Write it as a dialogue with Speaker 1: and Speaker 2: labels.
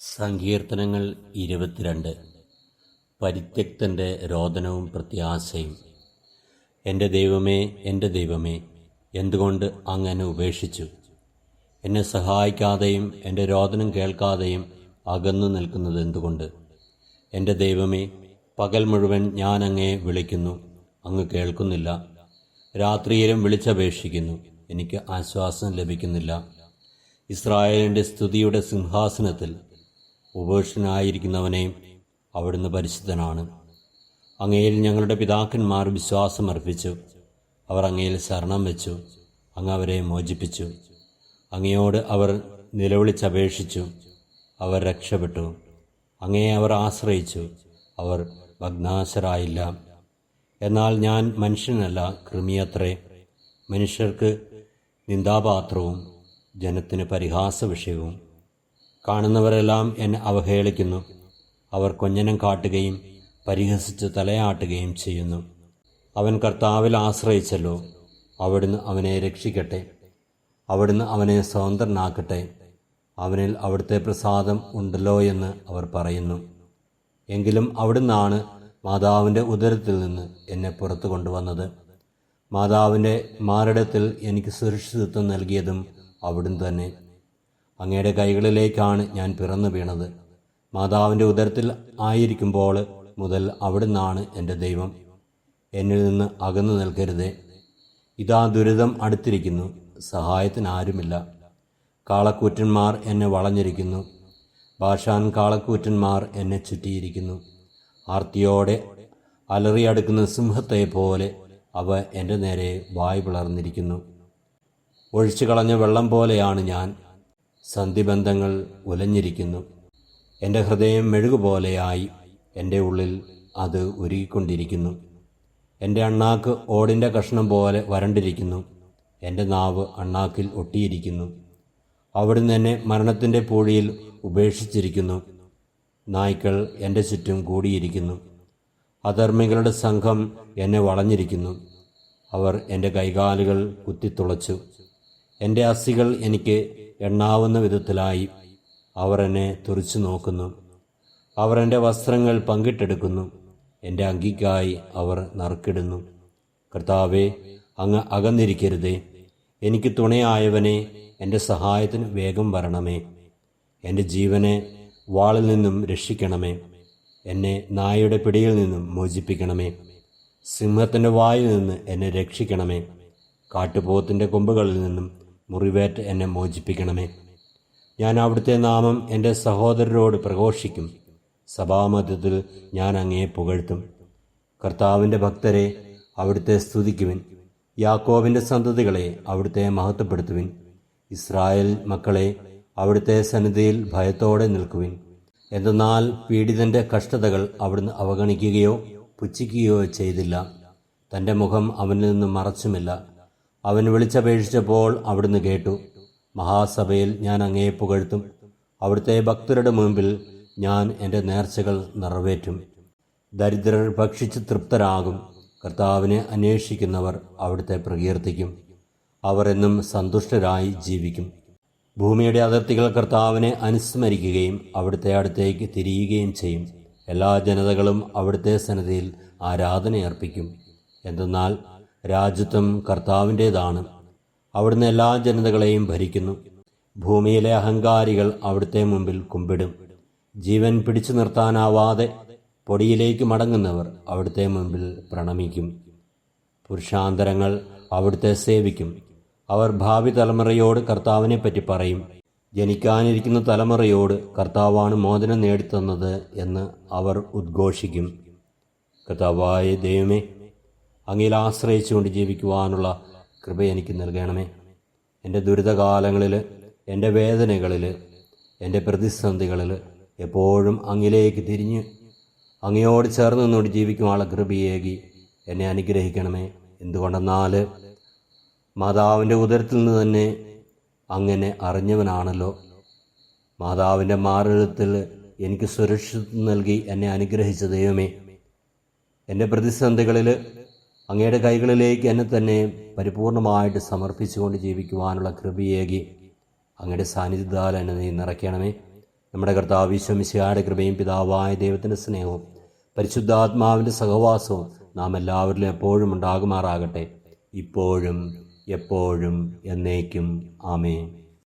Speaker 1: സങ്കീർത്തനങ്ങൾ ഇരുപത്തിരണ്ട്. പരിത്യക്തന്റെ രോദനവും പ്രത്യാശയും. എന്റെ ദൈവമേ എന്റെ ദൈവമേ എന്തുകൊണ്ട് അങ്ങനെ ഉപേക്ഷിച്ചു? എന്നെ സഹായിക്കാതെയും എന്റെ രോദനം കേൾക്കാതെയും അകന്നു നിൽക്കുന്നത് എന്തുകൊണ്ട്? എന്റെ ദൈവമേ പകൽ മുഴുവൻ ഞാൻ അങ്ങയെ വിളിക്കുന്നു അങ്ങ് കേൾക്കുന്നില്ല. രാത്രിയിലും വിളിച്ചപേക്ഷിക്കുന്നു എനിക്ക് ആശ്വാസം ലഭിക്കുന്നില്ല. ഇസ്രായേലിന്റെ സ്തുതിയുടെ സിംഹാസനത്തിൽ ഉപേക്ഷനായിരിക്കുന്നവനെയും അവിടുന്ന് പരിശുദ്ധനാണ്. അങ്ങയിൽ ഞങ്ങളുടെ പിതാക്കന്മാർ വിശ്വാസമർപ്പിച്ചു. അവർ അങ്ങയിൽ ശരണം വെച്ചു. അങ്ങ് അവരെ മോചിപ്പിച്ചു. അങ്ങയോട് അവർ നിലവിളിച്ചപേക്ഷിച്ചു. അവർ രക്ഷപ്പെട്ടു. അങ്ങയെ അവർ ആശ്രയിച്ചു. അവർ ഭഗ്നാശരായില്ല. എന്നാൽ ഞാൻ മനുഷ്യനല്ല കൃമിയത്രേ. മനുഷ്യർക്ക് നിന്ദാപാത്രവും ജനത്തിന് പരിഹാസ വിഷയവും കാണുന്നവരെല്ലാം എന്നെ അവഹേളിക്കുന്നു. അവർ കൊഞ്ഞനം കാട്ടുകയും പരിഹസിച്ച് തലയാട്ടുകയും ചെയ്യുന്നു. അവൻ കർത്താവിൽ ആശ്രയിച്ചല്ലോ. അവിടുന്ന് അവനെ രക്ഷിക്കട്ടെ. അവിടുന്ന് അവനെ സ്വതന്ത്രനാക്കട്ടെ. അവനിൽ അവിടുത്തെ പ്രസാദം ഉണ്ടല്ലോ എന്ന് അവർ പറയുന്നു. എങ്കിലും അവിടുന്നാണ് മാതാവിന്റെ ഉദരത്തിൽ നിന്ന് എന്നെ പുറത്തു കൊണ്ടുവന്നത്. മാതാവിന്റെ മാറിടത്തിൽ എനിക്ക് സുരക്ഷിതത്വം നൽകിയതും അവിടുന്ന് തന്നെ. അങ്ങയുടെ കൈകളിലേക്കാണ് ഞാൻ പിറന്നു വീണത്. മാതാവിന്റെ ഉദരത്തിൽ ആയിരിക്കുമ്പോൾ മുതൽ അവിടുന്നാണ് എന്റെ ദൈവം. എന്നിൽ നിന്ന് അകന്നു നിൽക്കരുതേ. ഇതാ ദുരിതം അടുത്തിരിക്കുന്നു. സഹായത്തിന് ആരുമില്ല. കാളക്കൂറ്റന്മാർ എന്നെ വളഞ്ഞിരിക്കുന്നു. ഭാഷാൻ കാളക്കൂറ്റന്മാർ എന്നെ ചുറ്റിയിരിക്കുന്നു. ആർത്തിയോടെ അലറിയടുക്കുന്ന സിംഹത്തെ പോലെ അവ എന്റെ നേരെ വായ് പിളർന്നിരിക്കുന്നു. ഒഴിച്ചു കളഞ്ഞ വെള്ളം പോലെയാണ് ഞാൻ. സന്ധിബന്ധങ്ങൾ ഉലഞ്ഞിരിക്കുന്നു. എന്റെ ഹൃദയം മെഴുകുപോലെയായി എന്റെ ഉള്ളിൽ അത് ഉരുകിക്കൊണ്ടിരിക്കുന്നു. എന്റെ അണ്ണാക്ക് ഓടിന്റെ കഷ്ണം പോലെ വരണ്ടിരിക്കുന്നു. എന്റെ നാവ് അണ്ണാക്കിൽ ഒട്ടിയിരിക്കുന്നു. അവിടുന്ന് എന്നെ മരണത്തിന്റെ പൂഴിയിൽ ഉപേക്ഷിച്ചിരിക്കുന്നു. നായ്ക്കൾ എന്റെ ചുറ്റും കൂടിയിരിക്കുന്നു. അധർമ്മികളുടെ സംഘം എന്നെ വളഞ്ഞിരിക്കുന്നു. അവർ എന്റെ കൈകാലുകൾ കുത്തിത്തുളച്ചു. എന്റെ അസ്ഥികൾ എനിക്ക് എണ്ണാവുന്ന വിധത്തിലായി. അവർ എന്നെ തുറിച്ചു നോക്കുന്നു. അവർ എന്റെ വസ്ത്രങ്ങൾ പങ്കിട്ടെടുക്കുന്നു. എന്റെ അങ്കിക്കായി അവർ നറുക്കിടുന്നു. കർത്താവെ അങ്ങ് അകന്നിരിക്കരുതേ. എനിക്ക് തുണയായവനെ എന്റെ സഹായത്തിന് വേഗം വരണമേ. എന്റെ ജീവനെ വാളിൽ നിന്നും രക്ഷിക്കണമേ. എന്നെ നായയുടെ പിടിയിൽ നിന്നും മോചിപ്പിക്കണമേ. സിംഹത്തിന്റെ വായിൽ നിന്ന് എന്നെ രക്ഷിക്കണമേ. കാട്ടുപോത്തിന്റെ കൊമ്പുകളിൽ നിന്നും മുറിവേറ്റ് എന്നെ മോചിപ്പിക്കണമേ. ഞാൻ അവിടുത്തെ നാമം എന്റെ സഹോദരരോട് പ്രഘോഷിക്കും. സഭാമധ്യത്തിൽ ഞാൻ അങ്ങയെ പുകഴ്ത്തും. കർത്താവിന്റെ ഭക്തരെ അവിടുത്തെ സ്തുതിക്കുവിൻ. യാക്കോവിന്റെ സന്തതികളെ അവിടുത്തെ മഹത്വപ്പെടുത്തുവിൻ. ഇസ്രായേൽ മക്കളെ അവിടുത്തെ സന്നിധിയിൽ ഭയത്തോടെ നിൽക്കുവിൻ. എന്തെന്നാൽ പീഡിതന്റെ കഷ്ടതകൾ അവിടുന്ന് അവഗണിക്കുകയോ പുച്ഛിക്കുകയോ ചെയ്തില്ല. തന്റെ മുഖം അവനിൽ നിന്ന് മറച്ചുമില്ല. അവൻ വിളിച്ചപേക്ഷിച്ചപ്പോൾ അവിടുന്ന് കേട്ടു മഹാസഭയിൽ ഞാൻ അങ്ങയെ പുകഴ്ത്തും. അവിടുത്തെ ഭക്തരുടെ മുമ്പിൽ ഞാൻ എന്റെ നേർച്ചകൾ നിറവേറ്റും. ദരിദ്രർ ഭക്ഷിച്ച് തൃപ്തരാകും. കർത്താവിനെ അന്വേഷിക്കുന്നവർ അവിടുത്തെ പ്രകീർത്തിക്കും. അവർ എന്നും സന്തുഷ്ടരായി ജീവിക്കും. ഭൂമിയുടെ അതിർത്തികൾ കർത്താവിനെ അനുസ്മരിക്കുകയും അവിടുത്തെ അടുത്തേക്ക് തിരിയുകയും ചെയ്യും. എല്ലാ ജനതകളും അവിടുത്തെ സന്നദ്ധയിൽ ആരാധനയർപ്പിക്കും. എന്തെന്നാൽ രാജ്യത്വം കർത്താവിന്റേതാണ് അവിടുന്ന് എല്ലാ ജനതകളെയും ഭരിക്കുന്നു. ഭൂമിയിലെ അഹങ്കാരികൾ അവിടുത്തെ മുമ്പിൽ കുമ്പിടും. ജീവൻ പിടിച്ചു നിർത്താനാവാതെ പൊടിയിലേക്ക് മടങ്ങുന്നവർ അവിടുത്തെ മുമ്പിൽ പ്രണമിക്കും. പുരുഷാന്തരങ്ങൾ അവിടുത്തെ സേവിക്കും. അവർ ഭാവി തലമുറയോട് കർത്താവിനെ പറ്റി പറയും. ജനിക്കാനിരിക്കുന്ന തലമുറയോട് കർത്താവാണ് മോചനം നേടിത്തന്നത് എന്ന് അവർ ഉദ്ഘോഷിക്കും. കർത്താവായ ദൈവമേ അങ്ങയിൽ ആശ്രയിച്ചുകൊണ്ട് ജീവിക്കുവാനുള്ള കൃപ എനിക്ക് നൽകണമേ. എന്റെ ദുരിതകാലങ്ങളിൽ എന്റെ വേദനകളിൽ എന്റെ പ്രതിസന്ധികളിൽ എപ്പോഴും അങ്ങിലേക്ക് തിരിഞ്ഞ് അങ്ങയോട് ചേർന്ന് നിന്നോട് ജീവിക്കുവാനുള്ള കൃപയേകി എന്നെ അനുഗ്രഹിക്കണമേ. എന്തുകൊണ്ടെന്നാൽ മാതാവിന്റെ ഉദരത്തിൽ നിന്ന് തന്നെ അങ്ങനെ അറിഞ്ഞവനാണല്ലോ. മാതാവിന്റെ മാറിടത്തിൽ എനിക്ക് സുരക്ഷിതം നൽകി എന്നെ അനുഗ്രഹിച്ച ദൈവമേ. എന്റെ പ്രതിസന്ധികളിൽ അങ്ങയുടെ കൈകളിലേക്ക് എന്നെ തന്നെ പരിപൂർണമായിട്ട് സമർപ്പിച്ചുകൊണ്ട് ജീവിക്കുവാനുള്ള കൃപയേകി അങ്ങയുടെ സാന്നിധ്യത്താൽ എന്നെ നീ നിറയ്ക്കണമേ. നമ്മുടെ കർത്താവ് വിശ്വമിശയുടെ കൃപയും പിതാവായ ദൈവത്തിന്റെ സ്നേഹവും പരിശുദ്ധാത്മാവിന്റെ സഹവാസവും നാം എല്ലാവരിലും എപ്പോഴും ഉണ്ടാകുമാറാകട്ടെ. ഇപ്പോഴും എപ്പോഴും എന്നേക്കും. ആമേൻ.